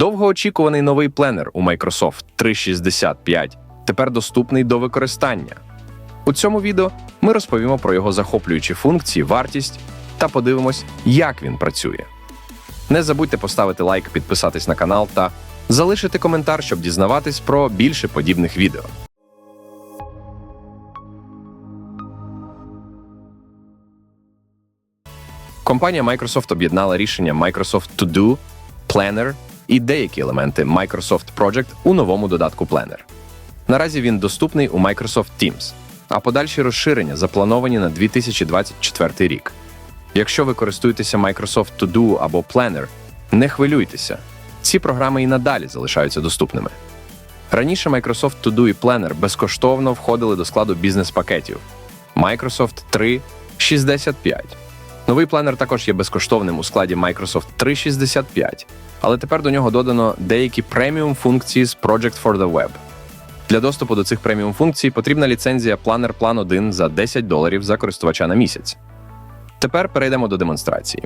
Довгоочікуваний новий пленер у Microsoft 365 тепер доступний до використання. У цьому відео ми розповімо про його захоплюючі функції, вартість та подивимось, як він працює. Не забудьте поставити лайк, підписатись на канал та залишити коментар, щоб дізнаватись про більше подібних відео. Компанія Microsoft об'єднала рішення Microsoft To Do, Planner і деякі елементи Microsoft Project у новому додатку Planner. Наразі він доступний у Microsoft Teams, а подальші розширення заплановані на 2024 рік. Якщо ви користуєтеся Microsoft To Do або Planner, не хвилюйтеся. Ці програми і надалі залишаються доступними. Раніше Microsoft To Do і Planner безкоштовно входили до складу бізнес-пакетів Microsoft 365. Новий пленер також є безкоштовним у складі Microsoft 365, але тепер до нього додано деякі преміум функції з Project for the Web. Для доступу до цих преміум функцій потрібна ліцензія Planner Plan 1 за 10 доларів за користувача на місяць. Тепер перейдемо до демонстрації.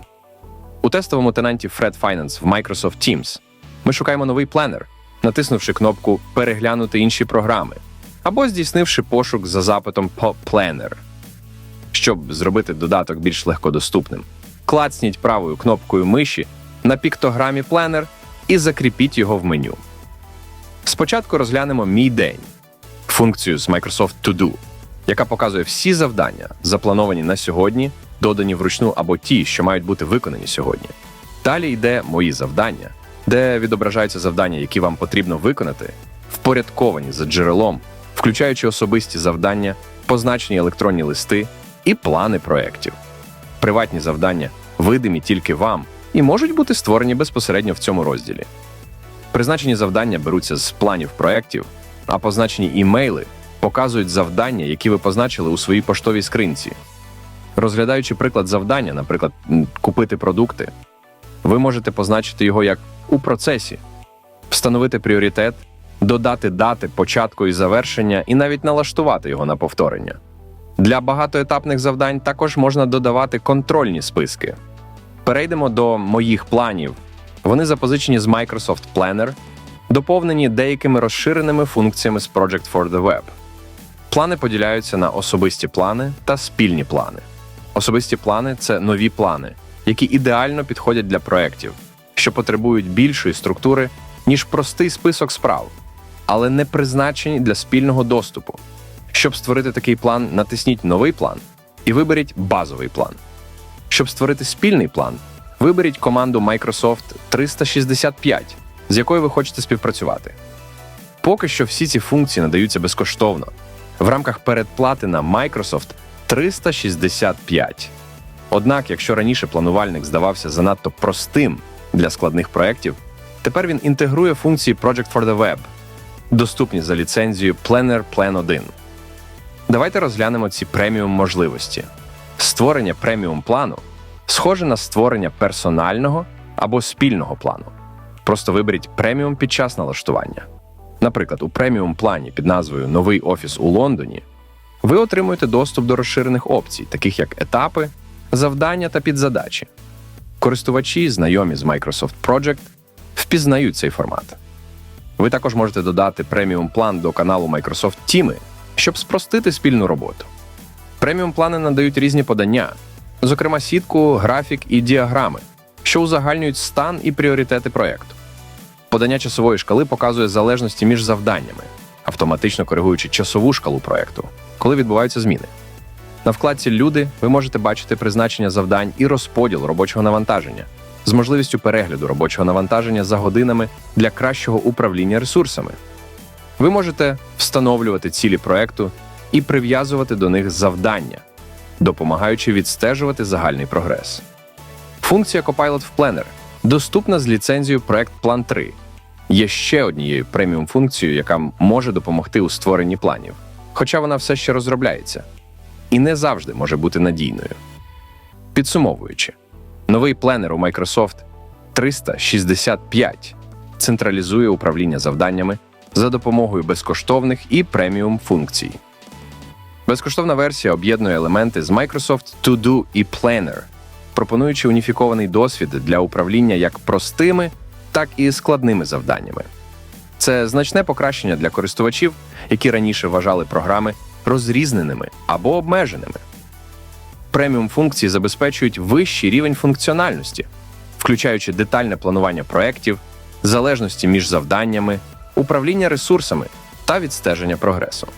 У тестовому тенанті Fred Finance в Microsoft Teams ми шукаємо новий пленер, натиснувши кнопку Переглянути інші програми або здійснивши пошук за запитом по Planner. Щоб зробити додаток більш легкодоступним, клацніть правою кнопкою миші на піктограмі Planner і закріпіть його в меню. Спочатку розглянемо Мій день функцію з Microsoft To Do, яка показує всі завдання, заплановані на сьогодні, додані вручну або ті, що мають бути виконані сьогодні. Далі йде Мої завдання, де відображаються завдання, які вам потрібно виконати, впорядковані за джерелом, включаючи особисті завдання, позначені електронні листи і плани проєктів. Приватні завдання видимі тільки вам і можуть бути створені безпосередньо в цьому розділі. Призначені завдання беруться з планів проєктів, а позначені імейли показують завдання, які ви позначили у своїй поштовій скринці. Розглядаючи приклад завдання, наприклад, купити продукти, ви можете позначити його як у процесі, встановити пріоритет, додати дати початку і завершення і навіть налаштувати його на повторення. Для багатоетапних завдань також можна додавати контрольні списки. Перейдемо до моїх планів. Вони запозичені з Microsoft Planner, доповнені деякими розширеними функціями з Project for the Web. Плани поділяються на особисті плани та спільні плани. Особисті плани це нові плани, які ідеально підходять для проєктів, що потребують більшої структури, ніж простий список справ, але не призначені для спільного доступу. Щоб створити такий план, натисніть Новий план і виберіть базовий план. Щоб створити спільний план, виберіть команду Microsoft 365, з якою ви хочете співпрацювати. Поки що всі ці функції надаються безкоштовно в рамках передплати на Microsoft 365. Однак, якщо раніше планувальник здавався занадто простим для складних проєктів, тепер він інтегрує функції Project for the Web, доступні за ліцензією Planner Plan 1. Давайте розглянемо ці преміум можливості. Створення преміум плану схоже на створення персонального або спільного плану. Просто виберіть преміум під час налаштування. Наприклад, у преміум плані під назвою Новий офіс у Лондоні ви отримуєте доступ до розширених опцій, таких як етапи, завдання та підзадачі. Користувачі, знайомі з Microsoft Project, впізнають цей формат. Ви також можете додати преміум план до каналу Microsoft Тіми, щоб спростити спільну роботу. Преміум плани надають різні подання, зокрема сітку, графік і діаграми, що узагальнюють стан і пріоритети проєкту. Подання часової шкали показує залежності між завданнями, автоматично коригуючи часову шкалу проєкту, коли відбуваються зміни. На вкладці Люди ви можете бачити призначення завдань і розподіл робочого навантаження з можливістю перегляду робочого навантаження за годинами для кращого управління ресурсами. Ви можете встановлювати цілі проекту і прив'язувати до них завдання, допомагаючи відстежувати загальний прогрес. Функція Copilot в Planner доступна з ліцензією Проект Plan 3. Є ще однією преміум функцією, яка може допомогти у створенні планів, хоча вона все ще розробляється і не завжди може бути надійною. Підсумовуючи, новий пленер у Microsoft 365 централізує управління завданнями за допомогою безкоштовних і преміум функцій. Безкоштовна версія об'єднує елементи з Microsoft To Do і Planner, пропонуючи уніфікований досвід для управління як простими, так і складними завданнями. Це значне покращення для користувачів, які раніше вважали програми розрізненими або обмеженими. Преміум функції забезпечують вищий рівень функціональності, включаючи детальне планування проєктів, залежності між завданнями, управління ресурсами та відстеження прогресу.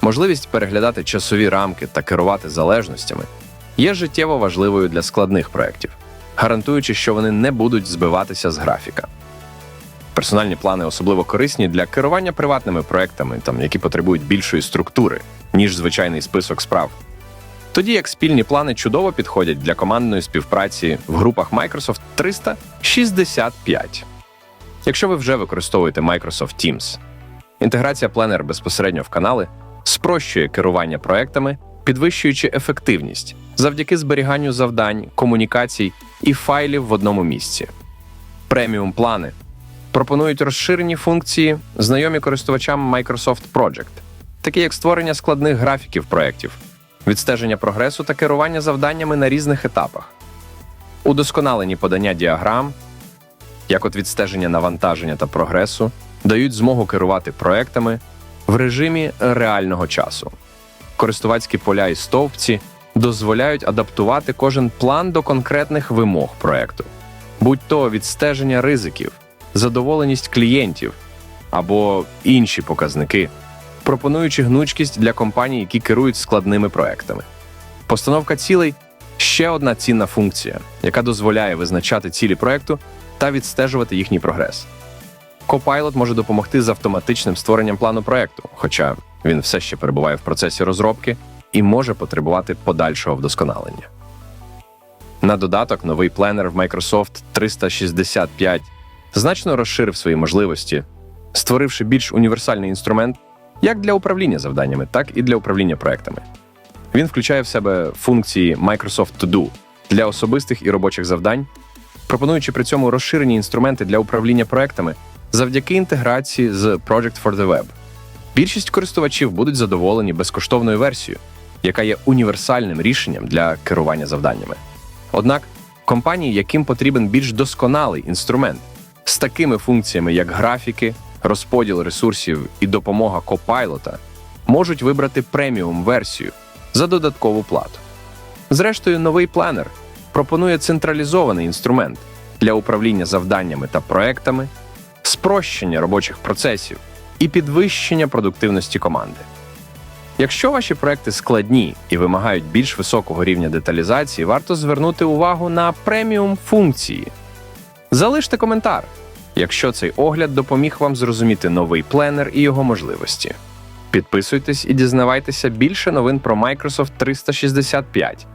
Можливість переглядати часові рамки та керувати залежностями є життєво важливою для складних проєктів, гарантуючи, що вони не будуть збиватися з графіка. Персональні плани особливо корисні для керування приватними проектами, там, які потребують більшої структури, ніж звичайний список справ. Тоді як спільні плани чудово підходять для командної співпраці в групах Microsoft 365. Якщо ви вже використовуєте Microsoft Teams, інтеграція Planner безпосередньо в канали спрощує керування проектами, підвищуючи ефективність завдяки зберіганню завдань, комунікацій і файлів в одному місці. Преміум плани пропонують розширені функції, знайомі користувачам Microsoft Project, такі як створення складних графіків проєктів, відстеження прогресу та керування завданнями на різних етапах, удосконалені подання діаграм, як от відстеження навантаження та прогресу, дають змогу керувати проектами в режимі реального часу. Користувацькі поля і стовпці дозволяють адаптувати кожен план до конкретних вимог проекту, будь то відстеження ризиків, задоволеність клієнтів або інші показники, пропонуючи гнучкість для компаній, які керують складними проектами. Постановка цілей ще одна цінна функція, яка дозволяє визначати цілі проекту та відстежувати їхній прогрес. Copilot може допомогти з автоматичним створенням плану проекту, хоча він все ще перебуває в процесі розробки і може потребувати подальшого вдосконалення. На додаток, новий пленер в Microsoft 365 значно розширив свої можливості, створивши більш універсальний інструмент як для управління завданнями, так і для управління проектами. Він включає в себе функції Microsoft To Do для особистих і робочих завдань, пропонуючи при цьому розширені інструменти для управління проектами завдяки інтеграції з Project for the Web. Більшість користувачів будуть задоволені безкоштовною версією, яка є універсальним рішенням для керування завданнями. Однак компанії, яким потрібен більш досконалий інструмент з такими функціями, як графіки, розподіл ресурсів і допомога Copilot, можуть вибрати преміум версію за додаткову плату. Зрештою, новий планер пропонує централізований інструмент для управління завданнями та проектами, спрощення робочих процесів і підвищення продуктивності команди. Якщо ваші проекти складні і вимагають більш високого рівня деталізації, варто звернути увагу на преміум функції. Залиште коментар, якщо цей огляд допоміг вам зрозуміти новий пленер і його можливості. Підписуйтесь і дізнавайтеся більше новин про Microsoft 365